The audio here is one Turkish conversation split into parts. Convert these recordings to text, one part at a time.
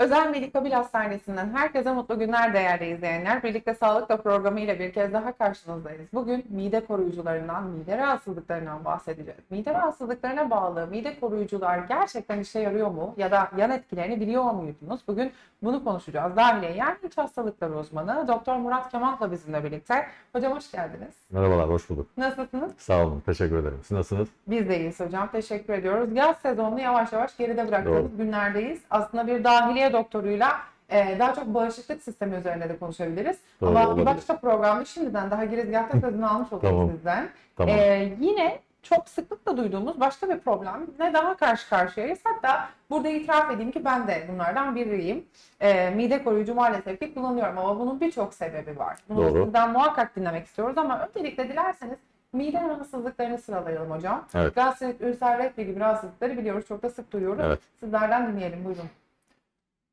Özel Medikabil Hastanesi'nden herkese mutlu günler değerli izleyenler. Birlikte Sağlıkla programı ile bir kez daha karşınızdayız. Bugün mide koruyucularından, mide rahatsızlıklarından bahsedeceğiz. Mide rahatsızlıklarına bağlı mide koruyucular gerçekten işe yarıyor mu? Ya da yan etkilerini biliyor muydunuz? Bugün bunu konuşacağız. Dahiliye yani iç hastalıkları uzmanı Doktor Murat Kemal'la bizimle birlikte. Hocam hoş geldiniz. Merhabalar, hoş bulduk. Nasılsınız? Sağ olun, teşekkür ederim. Siz nasılsınız? Biz de iyiyiz hocam. Teşekkür ediyoruz. Yaz sezonunu yavaş yavaş geride bıraktığımız Doğru. günlerdeyiz. Aslında bir dahiliye doktoruyla e, daha çok bağışıklık sistemi üzerine de konuşabiliriz. Doğru, Ama olabilir. başka programda şimdiden daha girizgahta sözünü almış oluruz Tamam. sizden. Tamam. E, yine çok sıklıkla duyduğumuz başka bir problemle daha karşı karşıyayız. Hatta burada itiraf edeyim ki ben de bunlardan biriyim. E, mide koruyucu maalesef ki kullanıyorum ama bunun birçok sebebi var. Bunu Doğru. sizden muhakkak dinlemek istiyoruz ama öncelikle dilerseniz mide rahatsızlıklarını sıralayalım hocam. Evet. Gastrit, ülser, reflü gibi rahatsızlıkları biliyoruz. Çok da sık duyuyoruz. Evet. Sizlerden dinleyelim buyurun.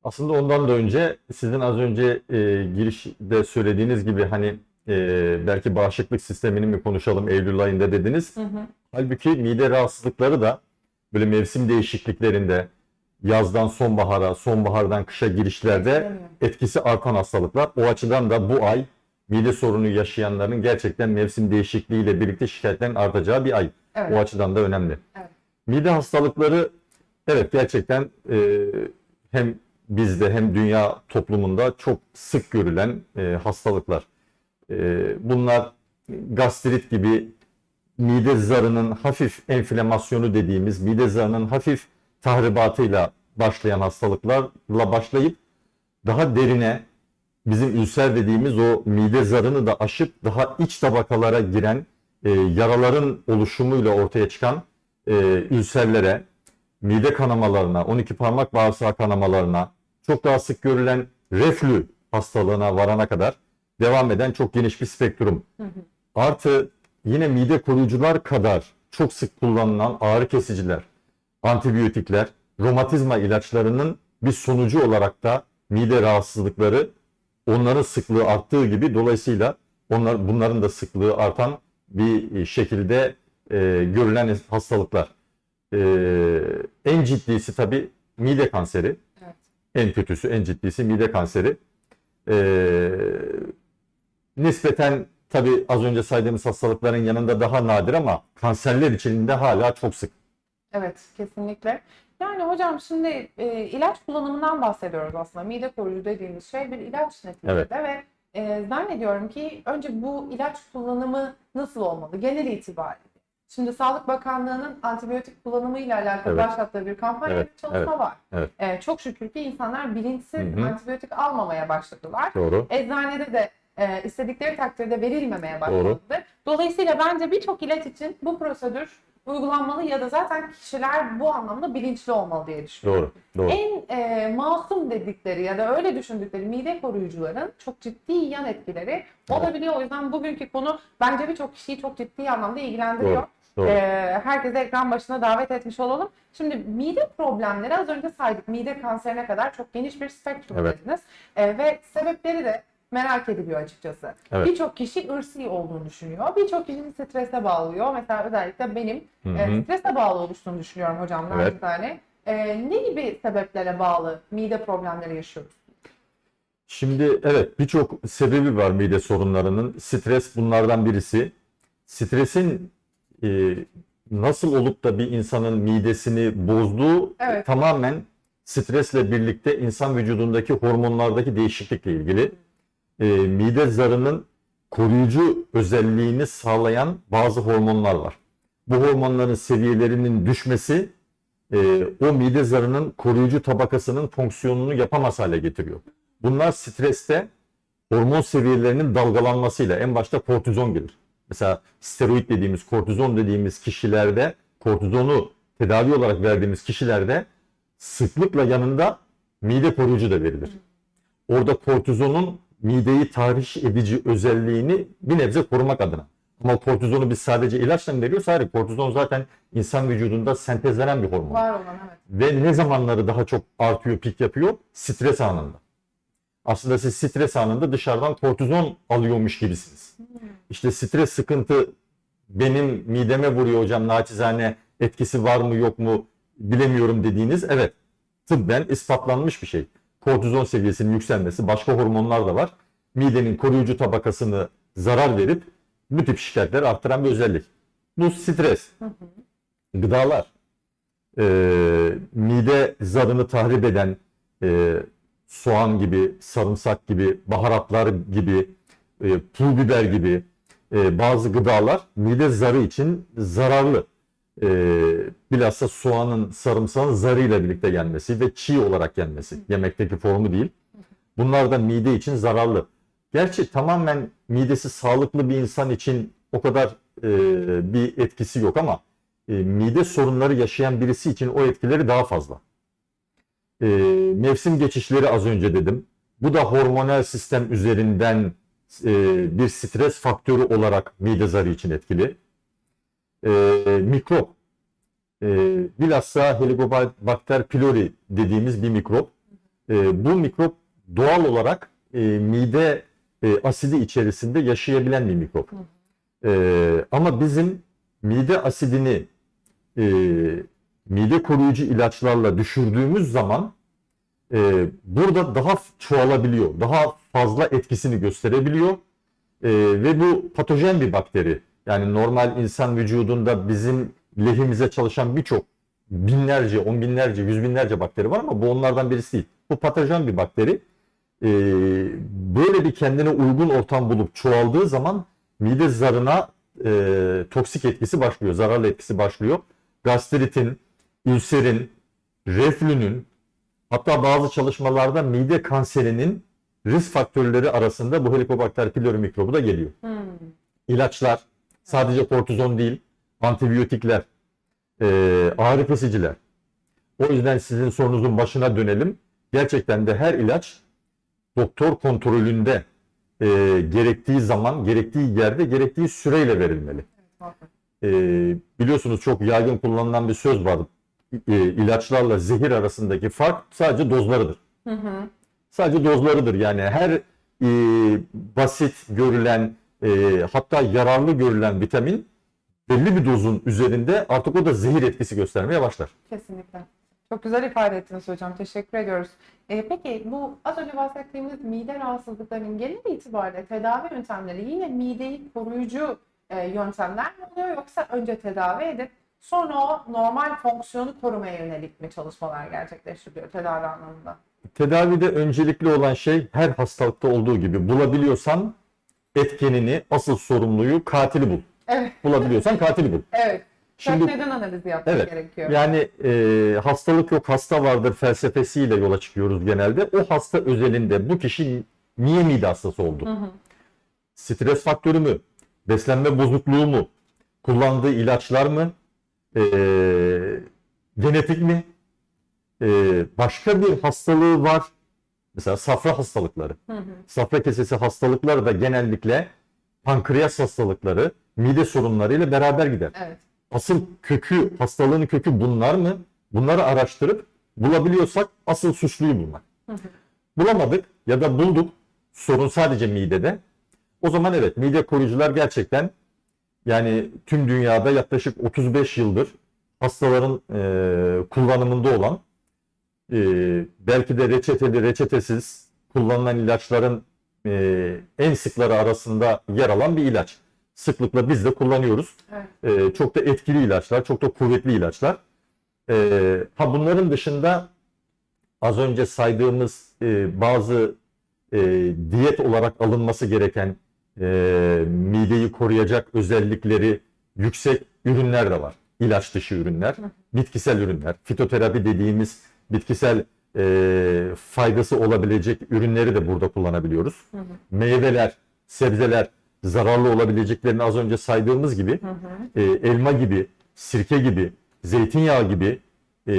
Aslında ondan da önce sizin az önce e, girişte söylediğiniz gibi hani e, belki bağışıklık sistemini mi konuşalım Eylül ayında dediniz. Hı hı. Halbuki mide rahatsızlıkları da böyle mevsim değişikliklerinde yazdan sonbahara, sonbahardan kışa girişlerde etkisi artan hastalıklar. O açıdan da bu ay mide sorunu yaşayanların gerçekten mevsim değişikliğiyle birlikte şikayetlerin artacağı bir ay. Evet. O açıdan da önemli. Evet. Mide hastalıkları evet gerçekten e, hem bizde hem dünya toplumunda çok sık görülen e, hastalıklar. E, bunlar gastrit gibi mide zarının hafif enflamasyonu dediğimiz mide zarının hafif tahribatıyla başlayan hastalıklarla başlayıp daha derine bizim ülser dediğimiz o mide zarını da aşıp daha iç tabakalara giren e, yaraların oluşumuyla ortaya çıkan e, ülserlere, mide kanamalarına, 12 parmak bağırsağı kanamalarına, çok daha sık görülen reflü hastalığına varana kadar devam eden çok geniş bir spektrum. Hı hı. Artı yine mide koruyucular kadar çok sık kullanılan ağrı kesiciler, antibiyotikler, romatizma ilaçlarının bir sonucu olarak da mide rahatsızlıkları onların sıklığı arttığı gibi dolayısıyla onlar bunların da sıklığı artan bir şekilde e, görülen hastalıklar. E, en ciddisi tabii mide kanseri. En kötüsü, en ciddisi mide kanseri. E, nispeten tabii az önce saydığımız hastalıkların yanında daha nadir ama kanserler içinde hala çok sık. Evet, kesinlikle. Yani hocam şimdi e, ilaç kullanımından bahsediyoruz aslında. Mide koruyucu dediğimiz şey bir ilaç neticede Evet. ve e, zannediyorum ki önce bu ilaç kullanımı nasıl olmalı genel itibariyle? Şimdi Sağlık Bakanlığı'nın antibiyotik kullanımıyla alakalı Evet. başlattığı bir kampanya Evet, bir çalışma evet, var. evet. E, çok şükür ki insanlar bilinçsiz Hı hı. antibiyotik almamaya başladılar. Doğru. Eczanede de e, istedikleri takdirde verilmemeye başlandı. Dolayısıyla bence birçok ilaç için bu prosedür uygulanmalı ya da zaten kişiler bu anlamda bilinçli olmalı diye düşünüyorum. Doğru. Doğru. En e, masum dedikleri ya da öyle düşündükleri mide koruyucuların çok ciddi yan etkileri olabiliyor. O yüzden bugünkü konu bence birçok kişiyi çok ciddi anlamda ilgilendiriyor. Doğru. Doğru. Ee, herkese ekran başına davet etmiş olalım. Şimdi mide problemleri az önce saydık. Mide kanserine kadar çok geniş bir spektrum Evet. dediniz. Ee, ve sebepleri de merak ediliyor açıkçası. Evet. Birçok kişi ırsi olduğunu düşünüyor. Birçok kişinin strese bağlıyor. Mesela özellikle benim Hı e, strese bağlı oluştuğunu düşünüyorum hocam. Evet. naçizane. Ee, ne gibi sebeplere bağlı mide problemleri yaşıyoruz? Şimdi evet birçok sebebi var mide sorunlarının. Stres bunlardan birisi. Stresin e, nasıl olup da bir insanın midesini bozduğu Evet. tamamen stresle birlikte insan vücudundaki hormonlardaki değişiklikle ilgili. E, mide zarının koruyucu özelliğini sağlayan bazı hormonlar var. Bu hormonların seviyelerinin düşmesi e, o mide zarının koruyucu tabakasının fonksiyonunu yapamaz hale getiriyor. Bunlar streste hormon seviyelerinin dalgalanmasıyla en başta kortizon gelir. Mesela steroid dediğimiz, kortizon dediğimiz kişilerde, kortizonu tedavi olarak verdiğimiz kişilerde sıklıkla yanında mide koruyucu da verilir. Orada kortizonun mideyi tahriş edici özelliğini bir nebze korumak adına. Ama kortizonu biz sadece ilaçla mı veriyoruz? Hayır, kortizon zaten insan vücudunda sentezlenen bir hormon. Var olan evet. Ve ne zamanları daha çok artıyor, pik yapıyor? Stres anında. Aslında siz stres anında dışarıdan kortizon alıyormuş gibisiniz. İşte stres sıkıntı benim mideme vuruyor hocam naçizane etkisi var mı yok mu bilemiyorum dediğiniz evet tıbben ispatlanmış bir şey. kortizon seviyesinin yükselmesi, başka hormonlar da var. Midenin koruyucu tabakasını zarar verip bu tip şikayetleri arttıran bir özellik. Bu stres, gıdalar, e, mide zarını tahrip eden e, soğan gibi, sarımsak gibi, baharatlar gibi, e, pul biber gibi e, bazı gıdalar mide zarı için zararlı. E, bilhassa soğanın, sarımsağın zarıyla birlikte gelmesi ve çiğ olarak gelmesi. Yemekteki formu değil. Bunlar da mide için zararlı. Gerçi tamamen midesi sağlıklı bir insan için o kadar e, bir etkisi yok ama e, mide sorunları yaşayan birisi için o etkileri daha fazla. E, mevsim geçişleri az önce dedim. Bu da hormonal sistem üzerinden e, bir stres faktörü olarak mide zarı için etkili. E, mikrop. E, bilhassa Helicobacter pylori dediğimiz bir mikrop. E, bu mikrop doğal olarak e, mide e, asidi içerisinde yaşayabilen bir mikrop. E, ama bizim mide asidini e, mide koruyucu ilaçlarla düşürdüğümüz zaman e, burada daha çoğalabiliyor, daha fazla etkisini gösterebiliyor E, ve bu patojen bir bakteri. Yani normal insan vücudunda bizim lehimize çalışan birçok binlerce, on binlerce, yüz binlerce bakteri var ama bu onlardan birisi değil. Bu patojen bir bakteri. E, böyle bir kendine uygun ortam bulup çoğaldığı zaman mide zarına e, toksik etkisi başlıyor, zararlı etkisi başlıyor. Gastritin, ülserin, reflünün, hatta bazı çalışmalarda mide kanserinin risk faktörleri arasında bu Helicobacter pylori mikrobu da geliyor. Hmm. İlaçlar, sadece kortizon değil, antibiyotikler, e, ağrı kesiciler. O yüzden sizin sorunuzun başına dönelim. Gerçekten de her ilaç doktor kontrolünde e, gerektiği zaman, gerektiği yerde, gerektiği süreyle verilmeli. E, biliyorsunuz çok yaygın kullanılan bir söz var. E, ilaçlarla zehir arasındaki fark sadece dozlarıdır. Hı hı. Sadece dozlarıdır. Yani her e, basit görülen e, hatta yararlı görülen vitamin belli bir dozun üzerinde artık o da zehir etkisi göstermeye başlar. Kesinlikle. Çok güzel ifade ettiniz hocam. Teşekkür ediyoruz. Ee, peki bu az önce bahsettiğimiz mide rahatsızlıklarının genel itibariyle tedavi yöntemleri yine mideyi koruyucu e, yöntemler mi oluyor yoksa önce tedavi edip sonra o normal fonksiyonu korumaya yönelik mi çalışmalar gerçekleştiriliyor tedavi anlamında? Tedavide öncelikli olan şey her hastalıkta olduğu gibi bulabiliyorsan etkenini, asıl sorumluyu, katili bul. Evet, Bulabiliyorsan katili bul. evet. Şimdi neden analizi yapmak Evet. gerekiyor. Yani e, hastalık yok hasta vardır felsefesiyle yola çıkıyoruz genelde. O hasta özelinde bu kişi niye mide hastası oldu? Hı hı. Stres faktörü mü? Beslenme bozukluğu mu? Kullandığı ilaçlar mı? E, genetik mi? E, başka bir hastalığı var. Mesela safra hastalıkları. Hı hı. Safra kesesi hastalıkları da genellikle pankreas hastalıkları, mide sorunlarıyla beraber gider. Evet. Asıl kökü, hastalığın kökü bunlar mı? Bunları araştırıp bulabiliyorsak asıl suçluyu bulmak. Hı hı. Bulamadık ya da bulduk. Sorun sadece midede. O zaman evet mide koruyucular gerçekten yani tüm dünyada yaklaşık 35 yıldır hastaların e, kullanımında olan e, belki de reçeteli reçetesiz kullanılan ilaçların e, en sıkları arasında yer alan bir ilaç. Sıklıkla biz de kullanıyoruz. Evet. E, çok da etkili ilaçlar, çok da kuvvetli ilaçlar. E, ha bunların dışında az önce saydığımız e, bazı e, diyet olarak alınması gereken e, mideyi koruyacak özellikleri yüksek ürünler de var. İlaç dışı ürünler, bitkisel ürünler, fitoterapi dediğimiz bitkisel e, faydası olabilecek ürünleri de burada kullanabiliyoruz. Hı hı. Meyveler, sebzeler zararlı olabileceklerini az önce saydığımız gibi Hı hı. e, elma gibi, sirke gibi, zeytinyağı gibi e,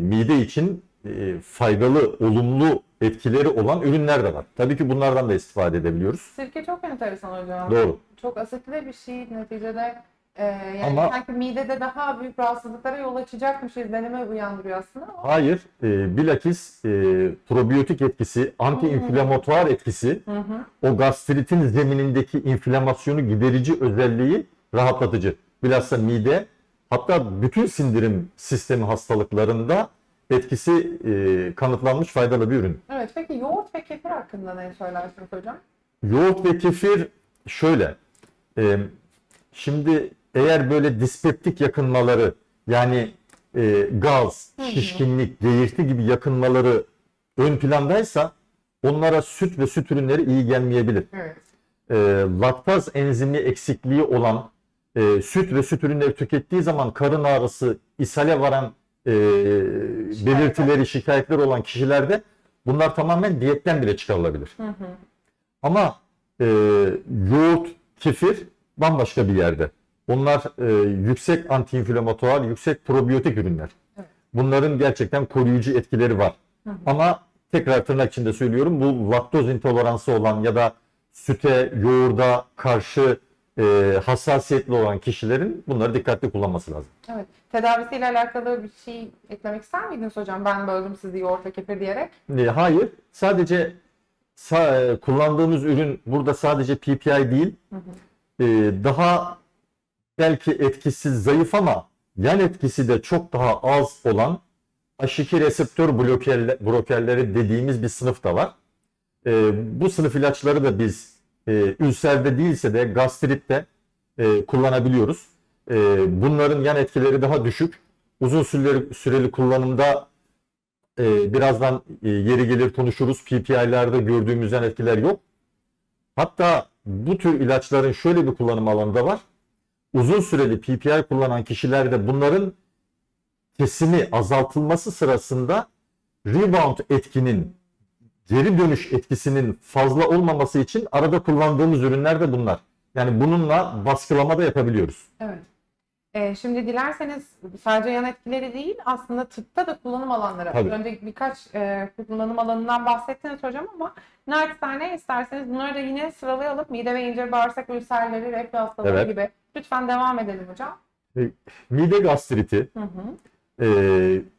mide için e, faydalı, olumlu etkileri olan ürünler de var. Tabii ki bunlardan da istifade edebiliyoruz. Sirke çok enteresan hocam. Doğru. Çok asitli bir şey neticede. e, yani Ama- sanki midede daha büyük rahatsızlıklara yol açacakmış izlenimi uyandırıyor aslında ama Hayır, e, bilakis e, probiyotik etkisi, anti-inflamatuar etkisi, Hı hı. o gastritin zeminindeki inflamasyonu giderici özelliği rahatlatıcı. Bilhassa mide, hatta bütün sindirim sistemi hastalıklarında etkisi e, kanıtlanmış faydalı bir ürün. Evet peki yoğurt ve kefir hakkında ne söylersiniz hocam? Yoğurt ve kefir şöyle. e, şimdi eğer böyle dispeptik yakınmaları yani e, gaz, Hı hı. şişkinlik, geğirti gibi yakınmaları ön plandaysa onlara süt ve süt ürünleri iyi gelmeyebilir. Evet. E, laktaz enzimi eksikliği olan e, süt ve süt ürünleri tükettiği zaman karın ağrısı, ishale varan e, belirtileri, şikayetler olan kişilerde bunlar tamamen diyetten bile çıkarılabilir. Hı hı. Ama e, yoğurt, kefir bambaşka bir yerde. Onlar e, yüksek antiinflamatuar, yüksek probiyotik ürünler. Evet. Bunların gerçekten koruyucu etkileri var. Hı hı. Ama tekrar tırnak içinde söylüyorum bu laktoz intoleransı olan ya da süte, yoğurda karşı e, hassasiyetli olan kişilerin bunları dikkatli kullanması lazım. Evet. Tedavisiyle alakalı bir şey eklemek ister miydiniz hocam? Ben böldüm sizi yoğurt ve kefir diyerek. E, Hayır, sadece sa- e, kullandığımız ürün burada sadece PPI değil, Hı hı. e, daha belki etkisi zayıf ama yan etkisi de çok daha az olan H2 reseptör blokerle, blokerleri dediğimiz bir sınıf da var. E, bu sınıf ilaçları da biz e, ülserde değilse de gastritte e, kullanabiliyoruz. E, bunların yan etkileri daha düşük. Uzun süreli, süreli kullanımda e, birazdan e, yeri gelir konuşuruz. PPI'lerde gördüğümüz yan etkiler yok. Hatta bu tür ilaçların şöyle bir kullanım alanı da var. Uzun süreli PPI kullanan kişilerde bunların kesimi azaltılması sırasında rebound etkinin geri dönüş etkisinin fazla olmaması için arada kullandığımız ürünler de bunlar. Yani bununla baskılama da yapabiliyoruz. Evet. Ee, şimdi dilerseniz sadece yan etkileri değil aslında tıpta da kullanım alanları. Tabii. Önce birkaç e, kullanım alanından bahsettiniz hocam ama naçizane isterseniz bunları da yine sıralayalım. Mide ve ince bağırsak ülserleri, reflü hastalığı Evet. gibi. Lütfen devam edelim hocam. Mide gastriti, Hı hı. e,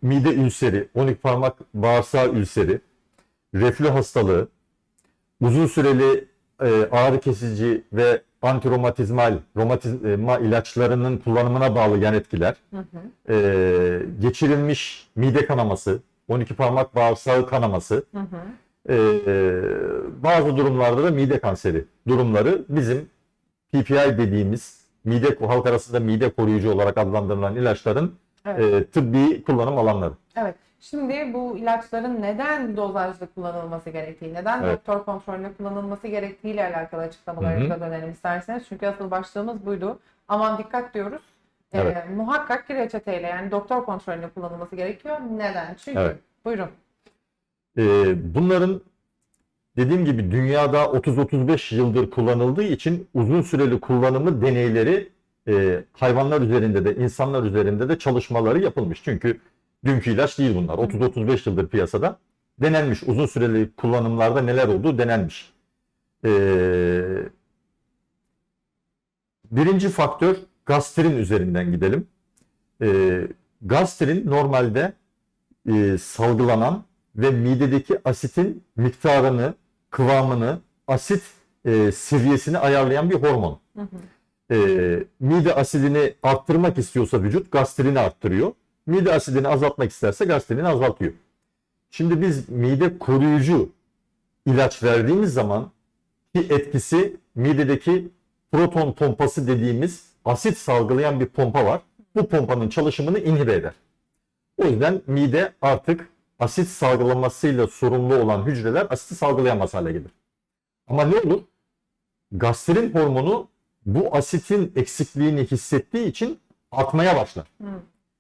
mide ülseri, 12 parmak bağırsağı ülseri, reflü hastalığı, uzun süreli e, ağrı kesici ve antiromatizmal romatizma ilaçlarının kullanımına bağlı yan etkiler, Hı hı. e, geçirilmiş mide kanaması, 12 parmak bağırsağı kanaması, Hı hı. e, e, bazı durumlarda da mide kanseri durumları bizim PPI dediğimiz mide halk arasında mide koruyucu olarak adlandırılan ilaçların Evet. e, tıbbi kullanım alanları. Evet. Şimdi bu ilaçların neden dozajlı kullanılması gerektiği, neden Evet. doktor kontrolünde kullanılması gerektiği ile alakalı açıklamalarınıza dönelim isterseniz. Çünkü asıl başlığımız buydu. Aman dikkat diyoruz. Ee, Evet. muhakkak ki reçeteyle yani doktor kontrolünde kullanılması gerekiyor. Neden? Çünkü Evet. buyurun. E, bunların dediğim gibi dünyada 30-35 yıldır kullanıldığı için uzun süreli kullanımı deneyleri e, hayvanlar üzerinde de insanlar üzerinde de çalışmaları yapılmış. Çünkü dünkü ilaç değil bunlar. 30-35 yıldır piyasada denenmiş. Uzun süreli kullanımlarda neler olduğu denenmiş. E, birinci faktör gastrin üzerinden gidelim. E, gastrin normalde e, salgılanan ve midedeki asitin miktarını, kıvamını, asit e, seviyesini ayarlayan bir hormon. Hı hı. E, mide asidini arttırmak istiyorsa vücut gastrini arttırıyor. Mide asidini azaltmak isterse gastrini azaltıyor. Şimdi biz mide koruyucu ilaç verdiğimiz zaman ki etkisi midedeki proton pompası dediğimiz asit salgılayan bir pompa var. Bu pompanın çalışımını inhibe eder. O yüzden mide artık asit salgılamasıyla sorumlu olan hücreler asiti salgılayamaz hale gelir. Ama ne olur? Gastrin hormonu bu asitin eksikliğini hissettiği için artmaya başlar.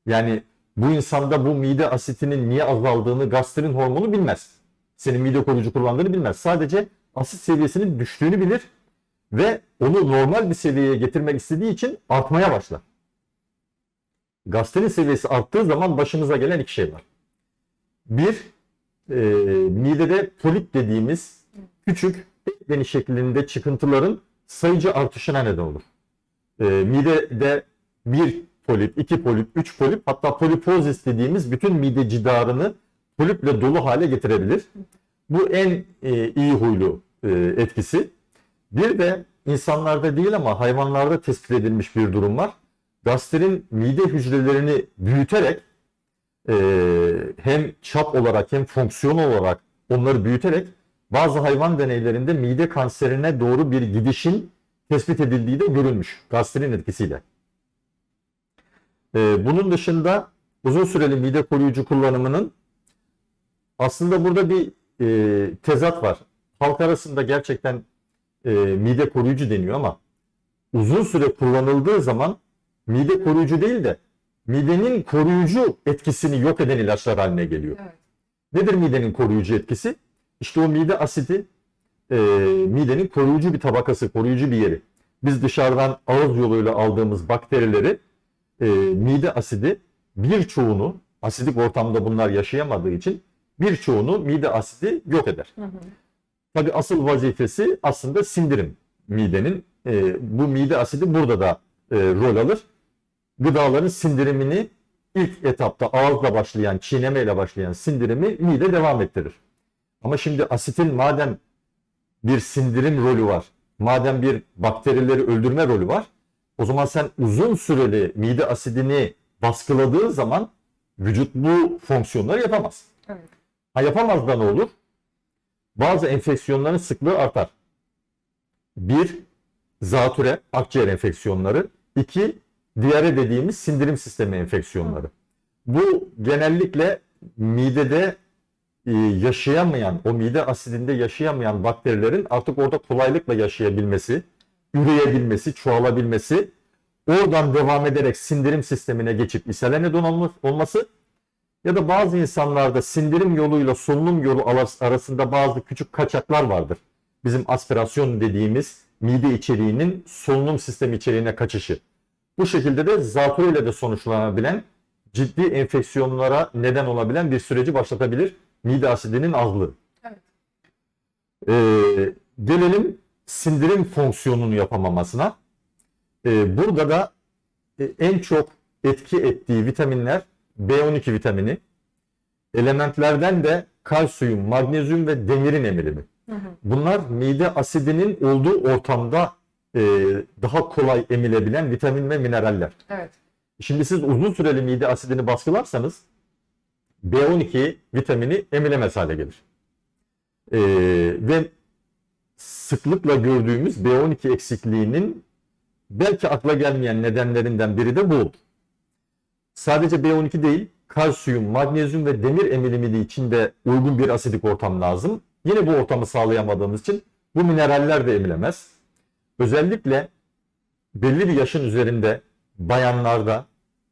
Yani bu insanda bu mide asitinin niye azaldığını gastrin hormonu bilmez. Senin mide koruyucu kullandığını bilmez. Sadece asit seviyesinin düştüğünü bilir ve onu normal bir seviyeye getirmek istediği için artmaya başlar. Gastrin seviyesi arttığı zaman başımıza gelen iki şey var. Bir, e, midede polip dediğimiz küçük bekleni şeklinde çıkıntıların sayıcı artışına neden olur. E, midede bir polip, iki polip, üç polip hatta polipozis dediğimiz bütün mide cidarını poliple dolu hale getirebilir. Bu en e, iyi huylu e, etkisi. Bir de insanlarda değil ama hayvanlarda tespit edilmiş bir durum var. Gastrin mide hücrelerini büyüterek e, hem çap olarak hem fonksiyon olarak onları büyüterek bazı hayvan deneylerinde mide kanserine doğru bir gidişin tespit edildiği de görülmüş gastrin etkisiyle. E, bunun dışında uzun süreli mide koruyucu kullanımının aslında burada bir e, tezat var. Halk arasında gerçekten e, mide koruyucu deniyor ama uzun süre kullanıldığı zaman mide koruyucu değil de midenin koruyucu etkisini yok eden ilaçlar haline geliyor. Evet. Nedir midenin koruyucu etkisi? İşte o mide asidi e, midenin koruyucu bir tabakası, koruyucu bir yeri. Biz dışarıdan ağız yoluyla aldığımız bakterileri e, mide asidi birçoğunu asidik ortamda bunlar yaşayamadığı için birçoğunu mide asidi yok eder. Hı hı. Tabii asıl vazifesi aslında sindirim midenin. E, bu mide asidi burada da e, rol alır. Gıdaların sindirimini ilk etapta ağızla başlayan, çiğnemeyle başlayan sindirimi mide devam ettirir. Ama şimdi asitin madem bir sindirim rolü var, madem bir bakterileri öldürme rolü var, o zaman sen uzun süreli mide asidini baskıladığı zaman vücut bu fonksiyonları yapamaz. Evet. Ha yapamaz da ne olur? Bazı enfeksiyonların sıklığı artar. Bir, zatüre, akciğer enfeksiyonları. iki diyare dediğimiz sindirim sistemi enfeksiyonları. Bu genellikle midede e, yaşayamayan, o mide asidinde yaşayamayan bakterilerin artık orada kolaylıkla yaşayabilmesi, üreyebilmesi, çoğalabilmesi, oradan devam ederek sindirim sistemine geçip neden olma- olması ya da bazı insanlarda sindirim yoluyla solunum yolu aras- arasında bazı küçük kaçaklar vardır. Bizim aspirasyon dediğimiz mide içeriğinin solunum sistemi içeriğine kaçışı. Bu şekilde de zatürreyle de sonuçlanabilen ciddi enfeksiyonlara neden olabilen bir süreci başlatabilir mide asidinin azlığı. Evet. Ee, gelelim sindirim fonksiyonunu yapamamasına. Ee, burada da e, en çok etki ettiği vitaminler B12 vitamini, elementlerden de kalsiyum, magnezyum ve demirin emilimi. Hı hı. Bunlar mide asidinin olduğu ortamda e, daha kolay emilebilen vitamin ve mineraller. Evet. Şimdi siz uzun süreli mide asidini baskılarsanız B12 vitamini emilemez hale gelir. Ee, ve sıklıkla gördüğümüz B12 eksikliğinin belki akla gelmeyen nedenlerinden biri de bu. Sadece B12 değil, kalsiyum, magnezyum ve demir emilimi de içinde uygun bir asidik ortam lazım. Yine bu ortamı sağlayamadığımız için bu mineraller de emilemez. Özellikle belli bir yaşın üzerinde bayanlarda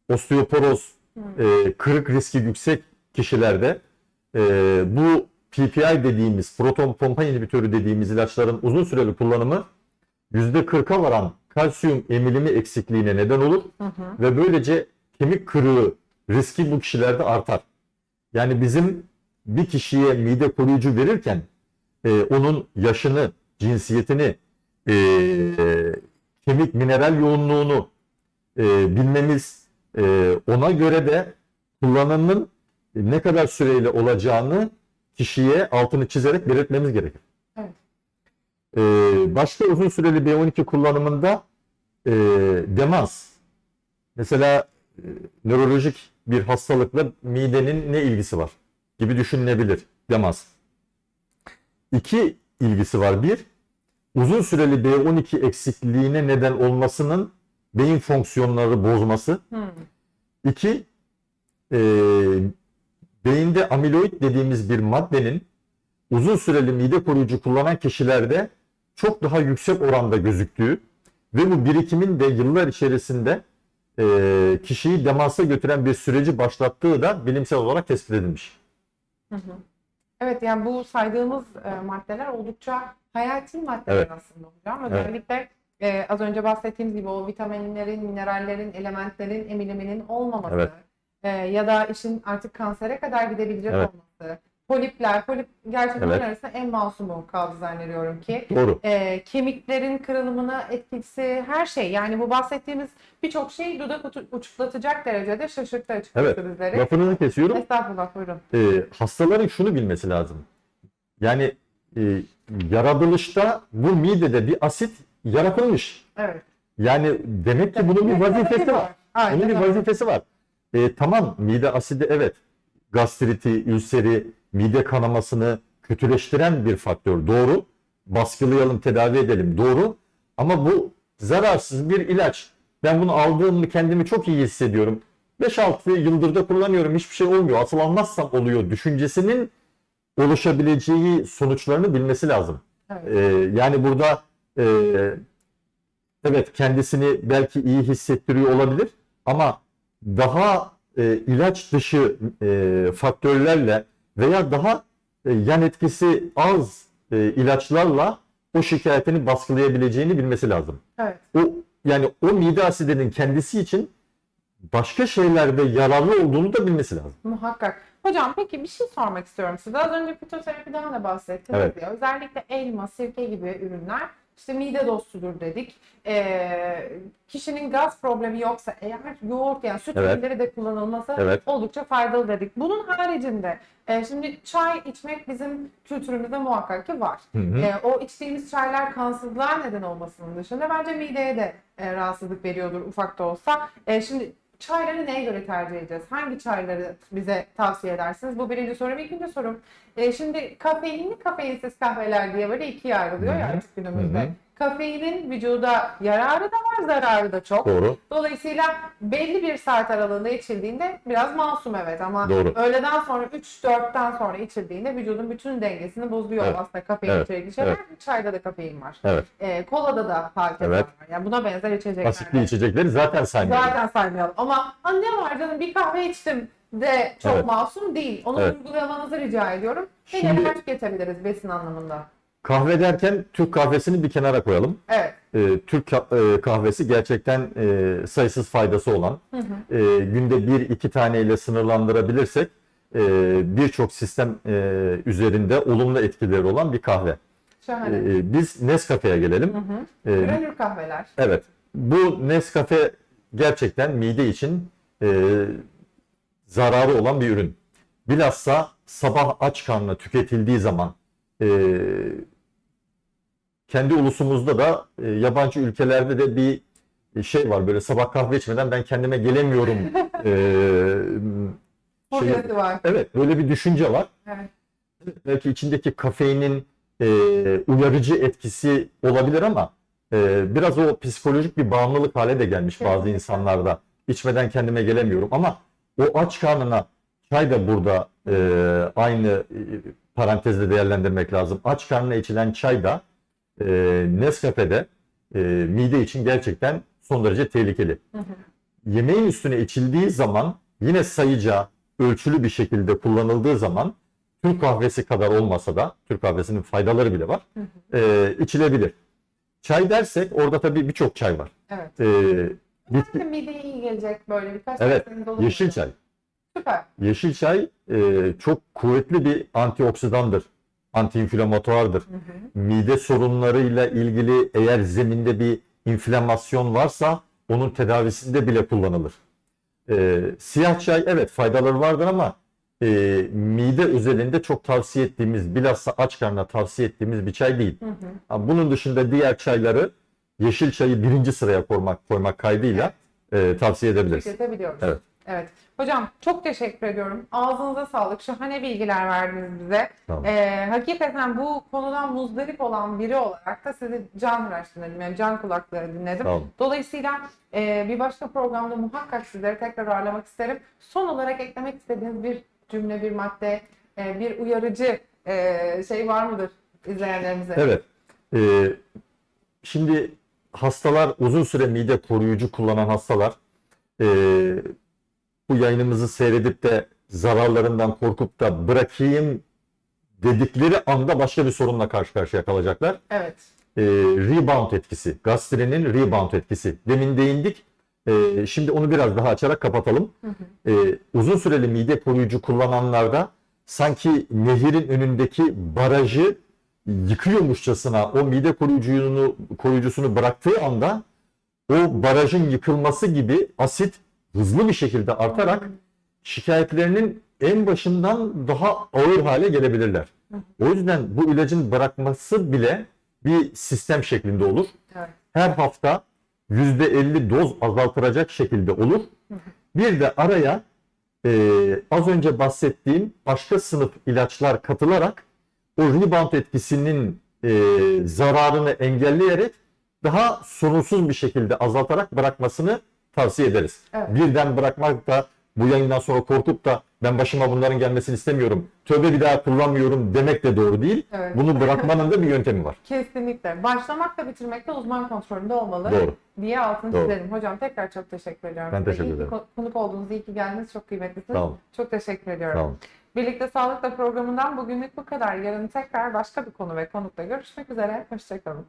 osteoporoz, e, kırık riski yüksek kişilerde e, bu PPI dediğimiz proton pompa inhibitörü dediğimiz ilaçların uzun süreli kullanımı %40'a varan kalsiyum emilimi eksikliğine neden olur Hı hı. ve böylece kemik kırığı riski bu kişilerde artar. Yani bizim bir kişiye mide koruyucu verirken e, onun yaşını, cinsiyetini, e, kemik mineral yoğunluğunu e, bilmemiz, e, ona göre de kullanımın ne kadar süreyle olacağını kişiye altını çizerek belirtmemiz gerekir. Evet. E, başka uzun süreli B12 kullanımında e, demans, mesela e, nörolojik bir hastalıkla midenin ne ilgisi var gibi düşünülebilir demans. İki ilgisi var. Bir, uzun süreli B12 eksikliğine neden olmasının beyin fonksiyonları bozması. Hı. İki, e, beyinde amiloid dediğimiz bir maddenin uzun süreli mide koruyucu kullanan kişilerde çok daha yüksek oranda gözüktüğü ve bu birikimin de yıllar içerisinde e, kişiyi demansa götüren bir süreci başlattığı da bilimsel olarak tespit edilmiş. Hı hı. Evet yani bu saydığımız e, maddeler oldukça hayati maddeler Evet. aslında hocam. Özellikle e, az önce bahsettiğimiz gibi o vitaminlerin, minerallerin, elementlerin emiliminin olmaması Evet. E, ya da işin artık kansere kadar gidebilecek Evet. olması. Polipler, polip gerçekten Evet. arasında en masumu kaldı zannediyorum ki. Doğru. E, kemiklerin kırılımına etkisi her şey. Yani bu bahsettiğimiz birçok şey dudak uçu- uçuklatacak derecede şaşırttı açıkçası Evet. bizleri. Lafınızı kesiyorum. Estağfurullah buyurun. e, hastaların şunu bilmesi lazım. Yani e, yaratılışta bu midede bir asit yaratılmış. Evet. Yani demek ki bunun bir vazifesi var. Aynen bir öyle. vazifesi var. E, tamam mide asidi evet gastriti, ülseri, mide kanamasını kötüleştiren bir faktör. Doğru. Baskılayalım, tedavi edelim. Doğru. Ama bu zararsız bir ilaç. Ben bunu aldığımı kendimi çok iyi hissediyorum. 5-6 yıldır da kullanıyorum. Hiçbir şey olmuyor. Asıl almazsam oluyor. Düşüncesinin oluşabileceği sonuçlarını bilmesi lazım. Evet. Ee, yani burada e, evet kendisini belki iyi hissettiriyor olabilir ama daha e, ilaç dışı e, faktörlerle veya daha e, yan etkisi az e, ilaçlarla o şikayetini baskılayabileceğini bilmesi lazım. Evet. O yani o mide asidinin kendisi için başka şeylerde yararlı olduğunu da bilmesi lazım. Muhakkak. Hocam peki bir şey sormak istiyorum size. Az önce fitoterapiden de bahsettiniz Evet. ya. Özellikle elma, sirke gibi ürünler işte mide dostudur dedik. Ee, kişinin gaz problemi yoksa eğer yoğurt yani süt Evet. ürünleri de kullanılması Evet. oldukça faydalı dedik. Bunun haricinde e, şimdi çay içmek bizim kültürümüzde muhakkak ki var. Hı hı. E, o içtiğimiz çaylar kansızlığa neden olmasının dışında bence mideye de e, rahatsızlık veriyordur ufak da olsa. E, şimdi çayları neye göre tercih edeceğiz? Hangi çayları bize tavsiye edersiniz? Bu birinci sorum. İkinci sorum. E, şimdi kafeinli kafeinsiz kahveler diye böyle ikiye ayrılıyor ya artık günümüzde. Hı hı. Kafeinin vücuda yararı da var, zararı da çok. Doğru. Dolayısıyla belli bir saat aralığında içildiğinde biraz masum evet ama Doğru. öğleden sonra 3-4'ten sonra içildiğinde vücudun bütün dengesini bozuyor Evet. aslında kafein Evet. içerikli şeyler. Evet. Çayda da kafein var. Evet. Ee, kolada da hakeza Evet. var. Yani buna benzer içecekler. Asitli içecekleri zaten saymıyorum. Zaten saymayalım. Ama "Ha, ne var canım bir kahve içtim de çok Evet. masum değil. Onu Evet. uygulamanızı rica ediyorum. Şimdi- Neler tüketebiliriz besin anlamında? Kahve derken Türk kahvesini bir kenara koyalım. Evet. Ee, Türk ka- e, kahvesi gerçekten e, sayısız faydası olan, Hı hı. e, günde bir iki taneyle sınırlandırabilirsek e, birçok sistem e, üzerinde olumlu etkileri olan bir kahve. Şahane. E, biz Nescafe'ye gelelim. Hı hı. E, Granül kahveler. evet, bu Nescafe gerçekten mide için e, zararı olan bir ürün. Bilhassa sabah aç karnına tüketildiği zaman e, kendi ulusumuzda da e, yabancı ülkelerde de bir şey var böyle sabah kahve içmeden ben kendime gelemiyorum. e, şey- var. evet böyle bir düşünce var. Evet. Belki içindeki kafeinin e, uyarıcı etkisi olabilir ama e, biraz o psikolojik bir bağımlılık hale de gelmiş bazı Kesinlikle. insanlarda. İçmeden kendime gelemiyorum ama o aç karnına çay da burada e, aynı e, parantezde değerlendirmek lazım. Aç karnına içilen çay da e, Nescafe'de e, mide için gerçekten son derece tehlikeli. Hı hı. Yemeğin üstüne içildiği zaman yine sayıca ölçülü bir şekilde kullanıldığı zaman Türk kahvesi kadar olmasa da Türk kahvesinin faydaları bile var. Hı e, içilebilir. Çay dersek orada tabii birçok çay var. Evet. E, bitki, mideye iyi gelecek böyle birkaç Evet, mu? yeşil çay. Süper. Yeşil çay e, çok kuvvetli bir antioksidandır. Antiinflamatuardır. Hı hı. Mide sorunlarıyla ilgili eğer zeminde bir inflamasyon varsa onun tedavisinde bile kullanılır. Ee, siyah çay evet faydaları vardır ama e, mide özelinde çok tavsiye ettiğimiz bilhassa aç karnına tavsiye ettiğimiz bir çay değil. Hı hı. Bunun dışında diğer çayları yeşil çayı birinci sıraya koymak, koymak kaydıyla e, tavsiye edebiliriz. Evet. Evet. Hocam çok teşekkür ediyorum. Ağzınıza sağlık. Şahane bilgiler verdiniz bize. Tamam. Ee, hakikaten bu konudan muzdarip olan biri olarak da sizi can dinledim. Yani can kulakları dinledim. Dolayısıyla e, bir başka programda muhakkak sizleri tekrar ağırlamak isterim. Son olarak eklemek istediğiniz bir cümle, bir madde, e, bir uyarıcı e, şey var mıdır izleyenlerimize? Evet. Ee, şimdi hastalar uzun süre mide koruyucu kullanan hastalar ee, bu yayınımızı seyredip de zararlarından korkup da bırakayım dedikleri anda başka bir sorunla karşı karşıya kalacaklar. Evet. Ee, rebound etkisi, gastrinin rebound etkisi. Demin değindik. Ee, şimdi onu biraz daha açarak kapatalım. Hı hı. Ee, uzun süreli mide koruyucu kullananlarda sanki nehirin önündeki barajı yıkıyormuşçasına o mide koruyucunu koruyucusunu bıraktığı anda o barajın yıkılması gibi asit hızlı bir şekilde artarak şikayetlerinin en başından daha ağır hale gelebilirler. O yüzden bu ilacın bırakması bile bir sistem şeklinde olur her hafta %50 doz azaltılacak şekilde olur. Bir de araya e, az önce bahsettiğim başka sınıf ilaçlar katılarak o rebound etkisinin e, zararını engelleyerek daha sorunsuz bir şekilde azaltarak bırakmasını tavsiye ederiz. Evet. Birden bırakmak da bu yayından sonra korkup da ben başıma bunların gelmesini istemiyorum, tövbe bir daha kullanmıyorum demek de doğru değil. Evet. Bunu bırakmanın da bir yöntemi var. Kesinlikle. Başlamakla bitirmekte uzman kontrolünde olmalı. Doğru. diye altını Doğru. çizelim. Hocam tekrar çok teşekkür ediyorum. Ben teşekkür İyi ki ederim. ko- konuk olduğunuz, iyi ki geldiniz. Çok kıymetlisiniz. Olun. Çok teşekkür ediyorum. Olun. Birlikte Sağlıkla programından bugünlük bu kadar. Yarın tekrar başka bir konu ve konukla görüşmek üzere. Hoşçakalın.